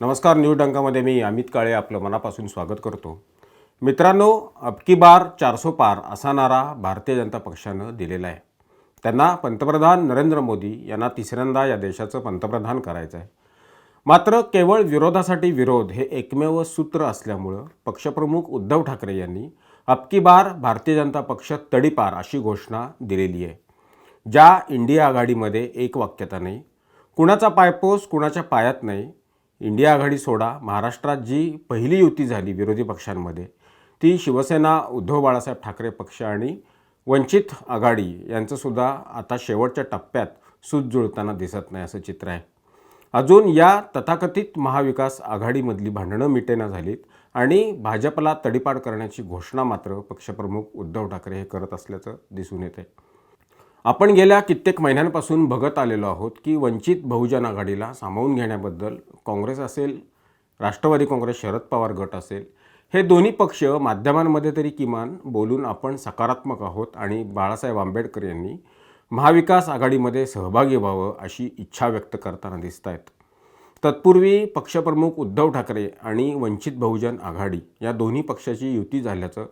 नमस्कार न्यूज डंकामध्ये मी अमित काळे आपलं मनापासून स्वागत करतो. मित्रांनो अबकी बार चारसो पार असा नारा भारतीय जनता पक्षानं दिलेला आहे. त्यांना पंतप्रधान नरेंद्र मोदी यांना तिसऱ्यांदा या देशाचं पंतप्रधान करायचं आहे. मात्र केवळ विरोधासाठी विरोध हे एकमेव सूत्र असल्यामुळं पक्षप्रमुख उद्धव ठाकरे यांनी अबकी बार भारतीय जनता पक्ष तडीपार अशी घोषणा दिलेली आहे ज्या इंडिया आघाडीमध्ये एक वाक्यता नाही. कुणाचा पायपोस कुणाच्या पायात नाही इंडिया आघाडी सोडा महाराष्ट्रात जी पहिली युती झाली विरोधी पक्षांमध्ये ती शिवसेना उद्धव बाळासाहेब ठाकरे पक्ष आणि वंचित आघाडी यांचंसुद्धा आता शेवटच्या टप्प्यात सूत जुळताना दिसत नाही असं चित्र आहे. अजून या तथाकथित महाविकास आघाडीमधली भांडणं मिटेना झालीत आणि भाजपला तडीपाड करण्याची घोषणा मात्र पक्षप्रमुख उद्धव ठाकरे हे करत असल्याचं दिसून येते आपण गेल्या कित्येक महिन्यांपासून बघत आलेलो आहोत की वंचित बहुजन आघाडीला सामावून घेण्याबद्दल काँग्रेस असेल राष्ट्रवादी काँग्रेस शरद पवार गट असेल हे दोन्ही पक्ष माध्यमांमध्ये तरी किमान बोलून आपण सकारात्मक आहोत आणि बाळासाहेब आंबेडकर यांनी महाविकास आघाडीमध्ये सहभागी व्हावं अशी इच्छा व्यक्त करताना दिसत आहेत तत्पूर्वी पक्षप्रमुख उद्धव ठाकरे आणि वंचित बहुजन आघाडी या दोन्ही पक्षाची युती झाल्याचं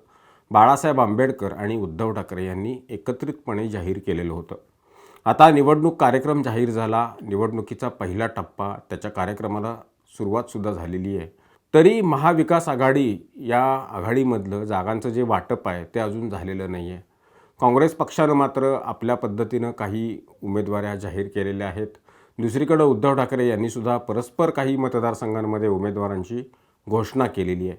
बाळासाहेब आंबेडकर आणि उद्धव ठाकरे यांनी एकत्रितपणे जाहीर केलेलं होतं. आता निवडणूक कार्यक्रम जाहीर झाला. निवडणुकीचा पहिला टप्पा त्याच्या कार्यक्रमाला सुरुवातसुद्धा झालेली आहे. तरी महाविकास आघाडी या आघाडीमधलं जागांचं जे वाटप आहे ते अजून झालेलं नाही आहे काँग्रेस पक्षानं मात्र आपल्या पद्धतीनं काही उमेदवाऱ्या जाहीर केलेल्या आहेत. दुसरीकडं उद्धव ठाकरे यांनीसुद्धा परस्पर काही मतदारसंघांमध्ये उमेदवारांची घोषणा केलेली आहे.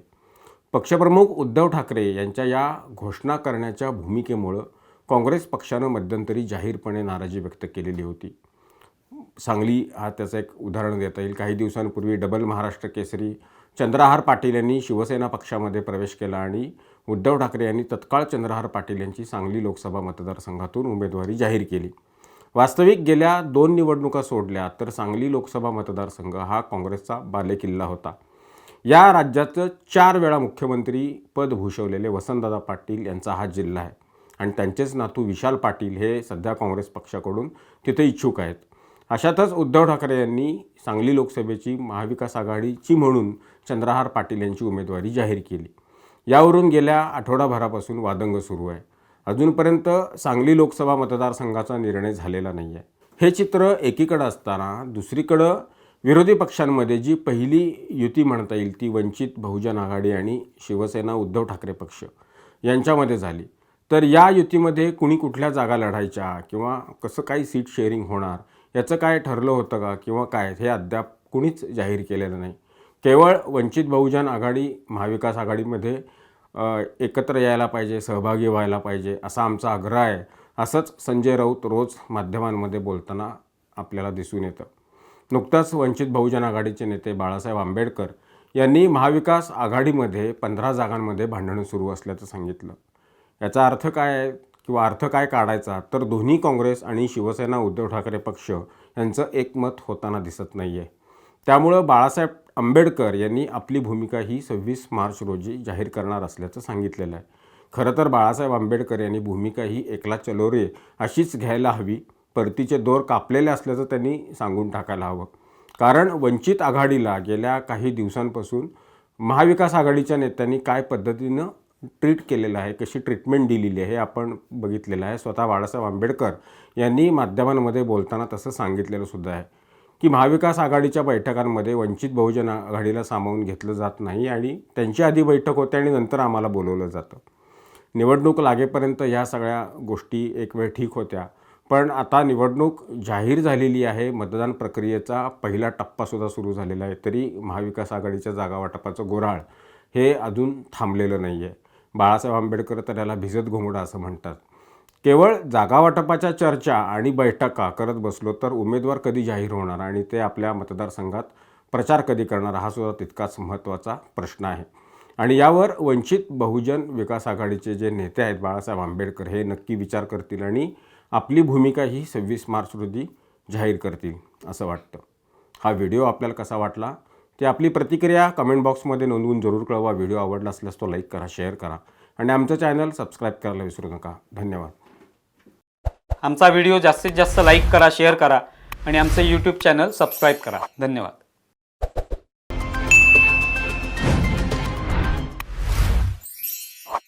पक्षप्रमुख उद्धव ठाकरे यांच्या या घोषणा करण्याच्या भूमिकेमुळं काँग्रेस पक्षानं मध्यंतरी जाहीरपणे नाराजी व्यक्त केलेली होती. सांगली हा त्याचं एक उदाहरण देता येईल. काही दिवसांपूर्वी डबल महाराष्ट्र केसरी चंद्रहार पाटील यांनी शिवसेना पक्षामध्ये प्रवेश केला आणि उद्धव ठाकरे यांनी तत्काळ चंद्रहार पाटील यांची सांगली लोकसभा मतदारसंघातून उमेदवारी जाहीर केली. वास्तविक गेल्या दोन निवडणुका सोडल्या तर सांगली लोकसभा मतदारसंघ हा काँग्रेसचा बालेकिल्ला होता. या राज्याचं चार वेळा मुख्यमंत्री पद भूषवलेले वसंतदादा पाटील यांचा हा जिल्हा आहे. आणि त्यांचेच नातू विशाल पाटील हे सध्या काँग्रेस पक्षाकडून तिथे इच्छुक आहेत. अशातच उद्धव ठाकरे यांनी सांगली लोकसभेची महाविकास आघाडीची म्हणून चंद्रहार पाटील यांची उमेदवारी जाहीर केली. यावरून गेल्या आठवडाभरापासून वादंग सुरू आहे. अजूनपर्यंत सांगली लोकसभा मतदारसंघाचा निर्णय झालेला नाही आहे हे चित्र एकीकडं असताना दुसरीकडं विरोधी पक्षांमध्ये जी पहिली युती म्हणता येईल ती वंचित बहुजन आघाडी आणि शिवसेना उद्धव ठाकरे पक्ष यांच्यामध्ये झाली. तर या युतीमध्ये कुणी कुठल्या जागा लढायच्या किंवा कसं काही सीट शेअरिंग होणार याचं काय ठरलं होतं का किंवा काय हे अद्याप कुणीच जाहीर केलेलं नाही. केवळ वंचित बहुजन आघाडी महाविकास आघाडीमध्ये एकत्र यायला पाहिजे सहभागी व्हायला पाहिजे असा आमचा आग्रह आहे असंच संजय राऊत रोज माध्यमांमध्ये बोलताना आपल्याला दिसून येतं. नुकताच वंचित बहुजन आघाडीचे नेते बाळासाहेब आंबेडकर यांनी महाविकास आघाडीमध्ये पंधरा जागांमध्ये भांडणं सुरू असल्याचं सांगितलं. याचा अर्थ काय किंवा अर्थ काय काढायचा तर दोन्ही काँग्रेस आणि शिवसेना उद्धव ठाकरे पक्ष यांचं एकमत होताना दिसत नाही आहे त्यामुळं बाळासाहेब आंबेडकर यांनी आपली भूमिका ही सव्वीस मार्च रोजी जाहीर करणार असल्याचं सांगितलेलं आहे. खरं तर बाळासाहेब आंबेडकर यांनी भूमिका ही एकला चलोरे अशीच घ्यायला हवी परतीचे दोर कापलेले असल्याचं त्यांनी सांगून टाकायला हवं. कारण वंचित आघाडीला गेल्या काही दिवसांपासून महाविकास आघाडीच्या नेत्यांनी काय पद्धतीनं ट्रीट केलेलं आहे कशी ट्रीटमेंट दिलेली आहे हे आपण बघितलेलं आहे. स्वतः बाळासाहेब आंबेडकर यांनी माध्यमांमध्ये बोलताना तसं सांगितलेलं सुद्धा आहे की महाविकास आघाडीच्या बैठकांमध्ये वंचित बहुजन आघाडीला सामावून घेतलं जात नाही आणि त्यांची आधी बैठक होते आणि नंतर आम्हाला बोलवलं जातं. निवडणूक लागेपर्यंत ह्या सगळ्या गोष्टी एक वेळ ठीक होत्या. पण आता निवडणूक जाहीर झालेली आहे. मतदान प्रक्रियेचा पहिला टप्पासुद्धा सुरू झालेला आहे. तरी महाविकास आघाडीच्या जागा वाटपाचं गोराळ हे अजून थांबलेलं नाही आहे बाळासाहेब आंबेडकर तर याला भिजत घोंगडा असं म्हणतात. केवळ जागा वाटपाच्या चर्चा आणि बैठका करत बसलो तर उमेदवार कधी जाहीर होणार आणि ते आपल्या मतदारसंघात प्रचार कधी करणार हा सुद्धा तितकाच महत्त्वाचा प्रश्न आहे. आणि यावर वंचित बहुजन विकास आघाडीचे जे नेते आहेत बाळासाहेब आंबेडकर हे नक्की विचार करतील आणि आपली भूमिका ही सव्वीस मार्च रोजी जाहीर करतील असं वाटतं. हा व्हिडिओ आपल्याला कसा वाटला? ते आपली प्रतिक्रिया कमेंट बॉक्समध्ये नोंदवून जरूर कळवा. व्हिडिओ आवडला असल्यास तो लाईक करा शेअर करा आणि आमचं चॅनल सबस्क्राईब करायला विसरू नका. धन्यवाद. आमचा व्हिडिओ जास्तीत जास्त लाईक करा शेअर करा आणि आमचं यूट्यूब चॅनल सबस्क्राईब करा. धन्यवाद.